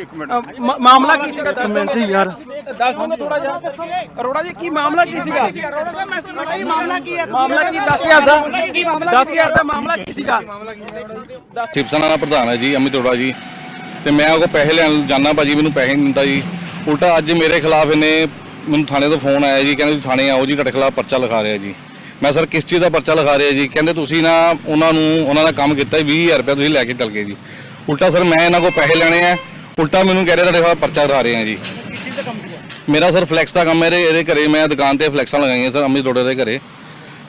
ਇੱਕ ਮਿੰਟ। ਅ, ਮਾ- ਮਾਮਲਾ ਕੀ ਸੀਗਾ? ਦੱਸ ਮਿੰਟ? ਯਾਰ। ਦੱਸ ਦੋਗੇ ਥੋੜਾ ਜਿਹਾ? ਅਰੋੜਾ ਜੀ ਕੀ ਮਾਮਲਾ ਕੀ ਸੀਗਾ? ਮਾਮਲਾ ਕੀ ਹੈ? ਮਾਮਲਾ ਕੀ? 10000 ਦਾ 10000 ਦਾ ਮਾਮਲਾ ਕੀ ਸੀਗਾ? ਸ਼ਿਵ ਸੈਨਾ ਦਾ ਪ੍ਰਧਾਨ ਹੈ ਜੀ ਅਮਿਤ ਅਰੋੜਾ ਜੀ। ਤੇ ਮੈਂ ਉਹ ਪੈਸੇ ਲੈਣ ਜਾਣਾ ਭਾਜੀ ਮੈਨੂੰ ਪੈਸੇ ਨਹੀਂ ਦਿੰਦਾ ਜੀ। ਉਲਟਾ ਅੱਜ ਮੇਰੇ ਖਿਲਾਫ ਇਹਨੇ ਮੈਨੂੰ ਥਾਣੇ ਤੋਂ ਫੋਨ ਆਇਆ ਜੀ ਕਹਿੰਦੇ ਤੁਸੀਂ ਥਾਣੇ ਆਓ ਜੀ ਤੁਹਾਡੇ ਖਿਲਾਫ ਪਰਚਾ ਲਿਖਾ ਰਿਹਾ ਜੀ। ਮੈਂ ਸਰ ਕਿਸ ਚੀਜ਼ ਦਾ ਪਰਚਾ ਲਿਖਾ ਰਿਹਾ ਜੀ। ਕਹਿੰਦੇ ਤੁਸੀਂ ਨਾ ਉਹਨਾਂ ਨੂੰ ਉਹਨਾਂ ਦਾ ਕੰਮ ਕੀਤਾ 20000 ਰੁਪਏ ਤੁਸੀਂ ਲੈ ਕੇ ਚੱਲ ਗਏ ਜੀ। ਉਲਟਾ ਸਰ ਮੈਂ ਇਹਨਾਂ ਕੋਲ ਪੈਸੇ ਲੈਣੇ ਆ। ਉਲਟਾ ਮੈਨੂੰ ਕਹਿ ਰਿਹਾ ਤੁਹਾਡੇ ਖਿਲਾਫ ਪਰਚਾ ਲਿਖਾ ਰਹੇ ਆ ਜੀ। ਮੇਰਾ ਸਰ ਫਲੈਕਸ ਦਾ ਕੰਮ ਹੈ, ਇਹਦੇ ਇਹਦੇ ਘਰੇ ਮੈਂ ਦੁਕਾਨ ਤੇ ਫਲੈਕਸਾਂ ਲਗਾਈਆਂ ਸਰ ਅਮਿਤ ਰੋੜੇ ਦੇ ਘਰੇ।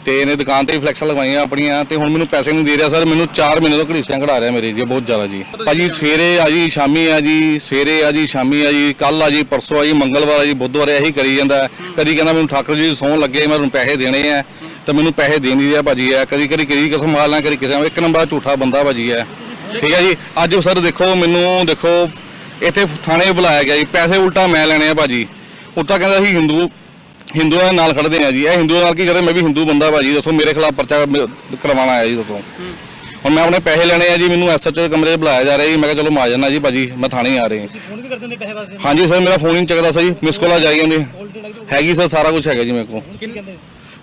ਤੇ ਇਹਨੇ ਦੁਕਾਨ ਤੇ ਹੀ ਫਲੈਕਸਾਂ ਲਗਵਾਈਆਂ ਆਪਣੀਆਂ, ਤੇ ਹੁਣ ਮੈਨੂੰ ਪੈਸੇ ਨਹੀਂ ਦੇ ਰਿਹਾ ਸਰ, ਮੈਨੂੰ 4 ਮਹੀਨੇ ਤੋਂ ਘੜੀਸਿਆਂ ਕਢਾ ਰਿਹਾ ਮੇਰੇ ਜੀ ਬਹੁਤ ਜ਼ਿਆਦਾ ਜੀ। ਭਾਜੀ ਸਵੇਰੇ ਆ ਜੀ, ਸ਼ਾਮੀ ਆ ਜੀ, ਸਵੇਰੇ ਆ ਜੀ, ਸ਼ਾਮੀ ਆ ਜੀ ਕੱਲ ਆ ਜੀ, ਪਰਸੋਂ ਆ ਜੀ, ਮੰਗਲਵਾਰ ਆ ਜੀ, ਬੁੱਧਵਾਰ ਇਹੀ ਕਰੀ ਜਾਂਦਾ। ਕਦੀ ਕਹਿੰਦਾ ਮੈਨੂੰ ਠਾਕੁਰ ਜੀ ਸੌਣ ਲੱਗੇ, ਮੈਂ ਤੁਹਾਨੂੰ ਪੈਸੇ ਦੇਣੇ ਆ, ਤਾਂ ਮੈਨੂੰ ਪੈਸੇ ਦੇ ਨਹੀਂ ਰਿਹਾ ਭਾਜੀ ਆ ਕਦੀ ਕਦੀ ਕਦੀ ਕਿਸਮ ਮਾਰਨਾ ਕਦੀ ਕਿਸੇ ਇੱਕ ਨੰਬਰ ਝੂਠਾ ਬੰਦਾ ਭਾਜੀ ਆ ਠੀਕ ਹੈ ਜੀ, ਅੱਜ ਸਰ ਦੇਖੋ, ਮੈਨੂੰ ਦੇਖੋ ਇੱਥੇ ਥਾਣੇ ਬੁਲਾਇਆ ਗਿਆ ਜੀ। ਪੈਸੇ ਉਲਟਾ ਮੈਂ ਲੈਣੇ ਆ ਭਾਜੀ। ਉਲਟਾ ਕਹਿੰਦਾ ਸੀ ਹਿੰਦੂ ਹਿੰਦੂਆਂ ਦੇ ਨਾਲ ਖੜਦੇ ਆ ਜੀ। ਇਹ ਹਿੰਦੂਆਂ ਨਾਲ ਕੀ ਕਰੇ? ਮੈਂ ਵੀ ਹਿੰਦੂ ਬੰਦਾ ਭਾਜੀ। ਦੱਸੋ ਮੇਰੇ ਖਿਲਾਫ ਪਰਚਾ ਕਰਵਾਉਣਾ ਆਇਆ ਜੀ ਦੱਸੋ। ਹੁਣ ਮੈਂ ਆਪਣੇ ਪੈਸੇ ਲੈਣੇ ਆ ਜੀ। ਮੈਨੂੰ ਐਸਐਚਓ ਦੇ ਕਮਰੇ 'ਚ ਬੁਲਾਇਆ ਜਾ ਰਿਹਾ ਜੀ। ਮੈਂ ਕਿਹਾ ਚਲੋ ਮਾ ਜਾਣਾ ਜੀ ਭਾਜੀ। ਮੈਂ ਥਾਣੇ ਆ ਰਹੇ ਫੋਨ ਵੀ ਕਰਦੇ ਨੇ ਪੈਸੇ ਵਾਸਤੇ? ਹਾਂਜੀ ਸਰ ਮੇਰਾ ਫੋਨ ਹੀ ਨਹੀਂ ਚੱਕਦਾ ਸਰ ਜੀ। ਮਿਸ ਕਾਲਾਂ ਜਾਈ ਜਾਂਦੇ। ਹੈਗੀ ਸਰ ਸਾਰਾ ਕੁਝ ਹੈਗਾ ਜੀ ਮੇਰੇ ਕੋਲ। ਕੀ ਕਹਿੰਦੇ?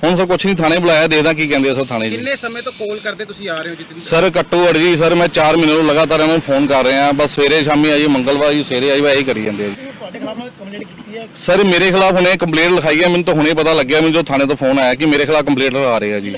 ਹੁਣ ਸਰ ਕੁਝ ਨਹੀਂ ਥਾਣੇ ਬੁਲਾਇਆ ਦੇਖਦਾ ਕੀ ਕਹਿੰਦੇ ਆ ਸਰ ਥਾਣੇ ਜੀ। ਕਿੰਨੇ ਸਮੇਂ ਤੋਂ ਕਾਲ ਕਰਦੇ ਤੁਸੀਂ ਆ ਰਹੇ ਹੋ ਜਿੱਤਨੀ ਸਰ ਘੱਟੋ ਘੱਟ ਜੀ ਸਰ ਮੈਂ 4 ਮਹੀਨੇ ਤੋਂ ਲਗਾਤਾਰ ਇਹਨਾਂ ਨੂੰ ਫੋਨ ਕਰ ਰਿਹਾ ਬਸ ਸਵੇਰੇ ਸ਼ਾਮੀ ਆ ਜੀ ਮੰਗਲਵਾਰ ਜੀ ਸਵੇਰੇ ਆਈ ਵਾ ਇਹੀ ਕਰੀ ਜਾਂਦੇ ਆ ਜੀ। ਤੁਹਾਡੇ ਖਿਲਾਫ ਕੰਪਲੇਂਟ ਕੀਤੀ ਹੈ? ਸਰ ਮੇਰੇ ਖਿਲਾਫ ਹੁਣੇ ਕੰਪਲੇਂਟ ਲਿਖਾਈ ਹੈ ਮੈਨੂੰ ਤਾਂ ਹੁਣੇ ਪਤਾ ਲੱਗਿਆ ਮੈਨੂੰ ਜੋ ਥਾਣੇ ਤੋਂ ਫੋਨ ਆਇਆ ਕਿ ਮੇਰੇ ਖਿਲਾਫ ਕੰਪਲੇਂਟ ਲਗਾ ਰਹੇ ਆ ਜੀ।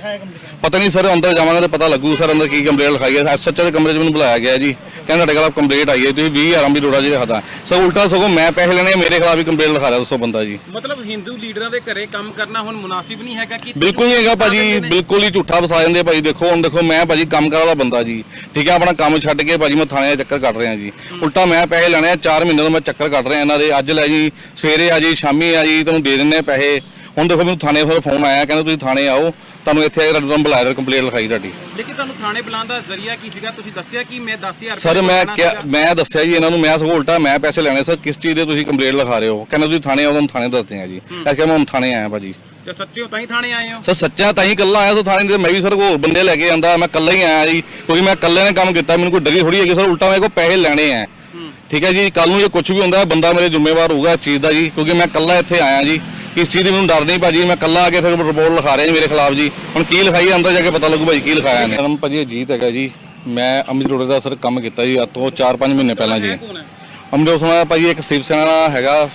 ਪਤਾ ਨਹੀਂ ਸਰ ਅੰਦਰ ਜਾਵਾਂਗਾ ਤਾਂ ਪਤਾ ਲੱਗੂ ਸਰ ਅੰਦਰ ਕੀ ਕੰਪਲੇਂਟ ਲਿਖਾਈ ਹੈ। ਐਸਐਚਓ ਦੇ ਕਮਰੇ 'ਚ ਮੈਨੂੰ ਬੁਲਾਇਆ ਗਿਆ ਜੀ। ਕਹਿੰਦਾ ਤੁਹਾਡੇ ਖਿਲਾਫ ਕੰਪਲੇਂਟ ਆਈ ਹੈ ਤੁਸੀਂ 20000 ਅੰਬੀ ਰੋੜਾ ਜੀ ਦਿਖਾਦਾ ਸਰ ਉਲਟਾ ਸਗੋਂ ਮੈਂ ਪੈਸੇ ਲੈਣੇ ਮੇਰੇ ਖਿਲਾਫ ਹੀ ਕੰਪਲੇਂਟ ਲਿਖਾ ਰਿਹਾ ਦੱਸੋ ਬੰਦਾ ਜੀ। ਮਤਲਬ ਹਿੰਦੂ ਲੀਡਰਾਂ ਦੇ ਘਰੇ ਕੰਮ ਕਰਨਾ ਹੁਣ ਮੁਨਾਸਿਬ ਨਹੀਂ ਹੈਗਾ ਕਿ ਬਿਲਕੁਲ ਨਹੀਂ ਹੈਗਾ ਭਾਜੀ ਬਿਲਕੁਲ ਹੀ ਝੂਠਾ ਵਸਾ ਜਾਂਦੇ ਭਾਜੀ। ਦੇਖੋ ਹੁਣ ਦੇਖੋ ਮੈਂ ਭਾਜੀ ਕੰਮ ਕਰਨ ਵਾਲਾ ਬੰਦਾ ਜੀ। ਠੀਕ ਹੈ ਆਪਣਾ ਕੰਮ ਛੱਡ ਕੇ ਭਾਜੀ ਮੈਂ ਥਾਣੇ ਦਾ ਚੱਕਰ ਕੱਟ ਰਿਹਾ ਜੀ। ਉਲਟਾ ਮੈਂ ਪੈਸੇ ਲੈਣੇ ਆ 4 ਮਹੀਨੇ ਤੋਂ ਮੈਂ ਚੱਕਰ ਕੱਟ ਰਿਹਾ ਇਹਨਾਂ ਦੇ। ਅੱਜ ਲੈ ਜੀ ਸਵੇਰੇ ਆ ਜੀ ਸ਼ਾਮੀ ਆ ਜੀ ਤੁਹਾਨੂੰ ਦੇ ਦਿੰਨੇ ਪੈਸੇ। ਹੁਣ ਦੇਖੋ ਮੈਨੂੰ ਥਾਣੇ ਫਿਰ ਫੋਨ ਆਇਆ ਕਹਿੰਦਾ ਤੁਸੀਂ ਥਾਣੇ ਆਓ ਤੁਹਾਨੂੰ ਇੱਥੇ ਆ ਕੇ ਤੁਹਾਡੇ ਤੋਂ ਬੁਲਾਇਆ ਕੰਪਲੇਂਟ ਲਿਖਾਈ ਤੁਹਾਡੀ ਲੇਕਿਨ ਤੁਹਾਨੂੰ ਥਾਣੇ ਬੁਲਾਉਣ ਦਾ ਜ਼ਰੀਆ ਕੀ ਸੀਗਾ? ਤੁਸੀਂ ਦੱਸਿਆ ਕਿ ਮੈਂ 10000 ਸਰ ਮੈਂ ਕਿਹਾ। ਮੈਂ ਦੱਸਿਆ ਜੀ ਇਹਨਾਂ ਨੂੰ ਮੈਂ ਸਗੋਂ ਉਲਟਾ ਮੈਂ ਪੈਸੇ ਲੈਣੇ ਸਰ ਕਿਸ ਚੀਜ਼ ਦੇ ਤੁਸੀਂ ਕੰਪਲੇਂਟ ਲਿਖਾ ਰਹੇ ਹੋ? ਕਹਿੰਦਾ ਤੁਸੀਂ ਥਾਣੇ ਆਓ ਤੁਹਾਨੂੰ ਥਾਣੇ ਦੱਸਦੇ ਆ ਜੀ। ਮੈਂ ਕਿਹਾ ਮੈਂ ਹੁਣ ਥਾਣੇ ਆਇਆ ਭਾਜੀ। ਤੇ ਸੱਚੇ ਹੋ ਤਾਂ ਹੀ ਥਾਣੇ ਆਏ ਹੋ? ਸਰ ਸੱਚਾ ਤਾਂ ਹੀ ਕੱਲਾ ਆਇਆ ਸੋ ਥਾਣੇ ਦੇ ਮੈਂ ਵੀ ਸਰ ਹੋਰ ਬੰਦੇ ਲੈ ਕੇ ਆਂਦਾ ਮੈਂ ਕੱਲਾ ਹੀ ਆਇਆ ਜੀ ਕਿਉਂਕਿ ਮੈਂ ਕੱਲੇ ਨੇ ਕੰਮ ਕੀਤਾ ਮੈਨੂੰ ਕੋਈ ਡਰੀ ਥੋੜੀ ਹੈਗੀ ਸਰ ਉਲਟਾ ਮੇਰੇ ਕੋਲ ਪੈਸੇ ਲੈਣੇ ਆ। ਠੀਕ ਹੈ ਜੀ ਕੱਲ ਨੂੰ ਜੇ ਕੁਝ ਵੀ ਹੁੰਦਾ ਬੰਦਾ ਮੇਰੇ ਜ਼ਿੰਮੇਵਾਰ ਹੋਊਗਾ ਇਸ ਚੀਜ਼ ਦਾ ਜੀ ਕਿਉਂਕਿ ਮੈਂ ਕੱਲਾ ਇੱਥੇ ਆਇਆ ਜੀ। ਇਸ ਚੀਜ਼ ਦੀ ਮੈਨੂੰ ਡਰ ਨਹੀਂ ਭਾਜੀ ਮੈਂ ਕੱਲਾ ਆ ਕੇ ਫਿਰ ਰਿਪੋਰਟ ਲਿਖਾ ਰਿਹਾ ਜੀ ਮੇਰੇ ਖਿਲਾਫ ਜੀ। ਹੁਣ ਕੀ ਲਿਖਾਈ ਹੈ, ਅੰਦਰ ਜਾ ਕੇ ਪਤਾ ਲੱਗੂ ਭਾਜੀ ਕੀ ਲਿਖਾਇਆ ਨੇ ਨਾਮ ਭਾਜੀ ਅਜੀਤ ਹੈਗਾ ਜੀ। ਮੈਂ ਅਮਿਤ ਰੋੜੇ ਦਾ ਸਰ ਕੰਮ ਕੀਤਾ ਜੀ ਅੱਜ ਤੋਂ 4-5 ਮਹੀਨੇ ਪਹਿਲਾਂ ਜੀ। ਅਮਰੋਸ ਨਾਲ ਭਾਜੀ ਇੱਕ ਸ਼ਿਵ ਸੈਨਾ ਦਾ ਹੈਗਾ।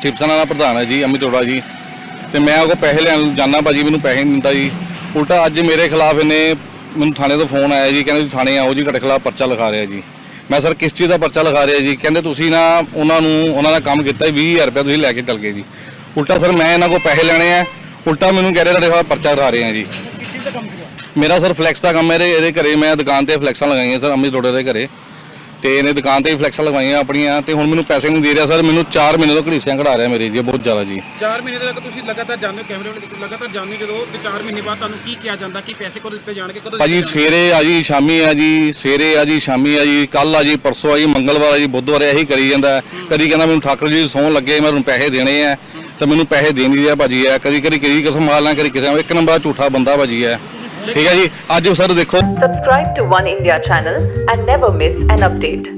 ਸ਼ਿਵ ਸੈਨਾ ਦਾ ਪ੍ਰਧਾਨ ਹੈ ਜੀ ਅਮਿਤ ਅਰੋੜਾ ਜੀ। ਤੇ ਮੈਂ ਉਹ ਪੈਸੇ ਲੈਣ ਜਾਣਾ ਭਾਜੀ ਮੈਨੂੰ ਪੈਸੇ ਨਹੀਂ ਦਿੰਦਾ ਜੀ। ਉਲਟਾ ਅੱਜ ਮੇਰੇ ਖਿਲਾਫ ਇਹਨੇ ਮੈਨੂੰ ਥਾਣੇ ਤੋਂ ਫੋਨ ਆਇਆ ਜੀ ਕਹਿੰਦੇ ਤੁਸੀਂ ਥਾਣੇ ਆਓ ਜੀ ਤੁਹਾਡੇ ਖਿਲਾਫ ਪਰਚਾ ਲਿਖਾ ਰਿਹਾ ਜੀ। ਮੈਂ ਸਰ ਕਿਸ ਚੀਜ਼ ਦਾ ਪਰਚਾ ਲਿਖਾ ਰਿਹਾ ਜੀ? ਕਹਿੰਦੇ ਤੁਸੀਂ ਨਾ ਉਹਨਾਂ ਨੂੰ ਉਹਨਾਂ ਦਾ ਕੰਮ ਕੀਤਾ 20000 ਰੁਪਏ ਤੁਸੀਂ ਲੈ ਕੇ ਚੱਲ ਗਏ ਜੀ। ਉਲਟਾ ਸਰ ਮੈਂ ਇਹਨਾਂ ਕੋਲ ਪੈਸੇ ਲੈਣੇ ਆ ਉਲਟਾ ਮੈਨੂੰ ਕਹਿ ਰਹੇ ਤੁਹਾਡੇ ਖਿਲਾਫ ਪਰਚਾ ਲਿਖਾ ਰਹੇ ਆ ਜੀ ਮੇਰਾ ਸਰ ਫਲੈਕਸ ਦਾ ਕੰਮ ਹੈ ਇਹਦੇ ਘਰੇ ਮੈਂ ਦੁਕਾਨ ਤੇ ਫਲੈਕਸਾਂ ਲਗਾਈਆਂ ਸਰ ਅਮਿਤ ਰੋੜੇ ਦੇ ਘਰੇ ਤੇ ਇਹਨੇ ਦੁਕਾਨ ਤੇ ਹੀ ਫਲੈਕਸਾਂ ਲਗਵਾਈਆਂ ਆਪਣੀਆਂ ਤੇ ਹੁਣ ਮੈਨੂੰ ਪੈਸੇ ਨਹੀਂ ਦੇ ਰਿਹਾ ਸਰ ਮੈਨੂੰ 4 ਮਹੀਨੇ ਤੋਂ ਘੜੀਸਿਆਂ ਕਢਾ ਰਿਹਾ ਮੇਰੇ ਜੀ ਬਹੁਤ ਜ਼ਿਆਦਾ ਜੀ 4 ਮਹੀਨੇ ਤੱਕ ਤੁਸੀਂ ਲਗਾਤਾਰ ਜਾਂਦੇ ਕੈਮਰੇ ਵਾਲੇ ਲਗਾਤਾਰ ਜਾਂਦੇ ਜਦੋਂ ਤੇ 4 ਮਹੀਨੇ ਬਾਅਦ ਤੁਹਾਨੂੰ ਕੀ ਕਿਹਾ ਜਾਂਦਾ ਕਿ ਪੈਸੇ ਕਦੋਂ ਦਿੱਤੇ ਜਾਣਗੇ ਕਦੋਂ ਭਾਜੀ? ਸਵੇਰੇ ਆ ਜੀ ਸ਼ਾਮੀ ਆ ਜੀ ਸਵੇਰੇ ਆ ਜੀ ਸ਼ਾਮੀ ਆ ਜੀ ਕੱਲ ਆ ਜੀ ਪਰਸੋਂ ਆ ਜੀ ਮੰਗਲਵਾਰ ਆ ਜੀ ਬੁੱਧਵਾਰ ਇਹੀ ਕਰੀ ਜਾਂਦਾ। ਕਦੀ ਕਹਿੰਦਾ ਮੈਨੂੰ ਠਾਕਰ ਜੀ ਸੌਂ ਲੱਗੇ ਮੈਂ ਤੁਹਾਨੂੰ ਪੈਸੇ ਦੇਣੇ ਆ ਤੇ ਮੈਨੂੰ ਪੈਸੇ ਦੇ ਨਹੀਂ ਰਿਹਾ ਭਾਜੀ ਆ ਕਦੀ ਕਦੀ ਕਦੀ ਕਿਸਮ ਮਾਰਨਾ ਕਦੀ ਕਿਸੇ ਇੱਕ ਨੰਬਰ ਝੂਠਾ ਬੰਦਾ ਭਾਜੀ ਆ ਠੀਕ ਹੈ ਜੀ, ਅੱਜ ਸਰ ਦੇਖੋ। Subscribe to One India channel and never miss an update.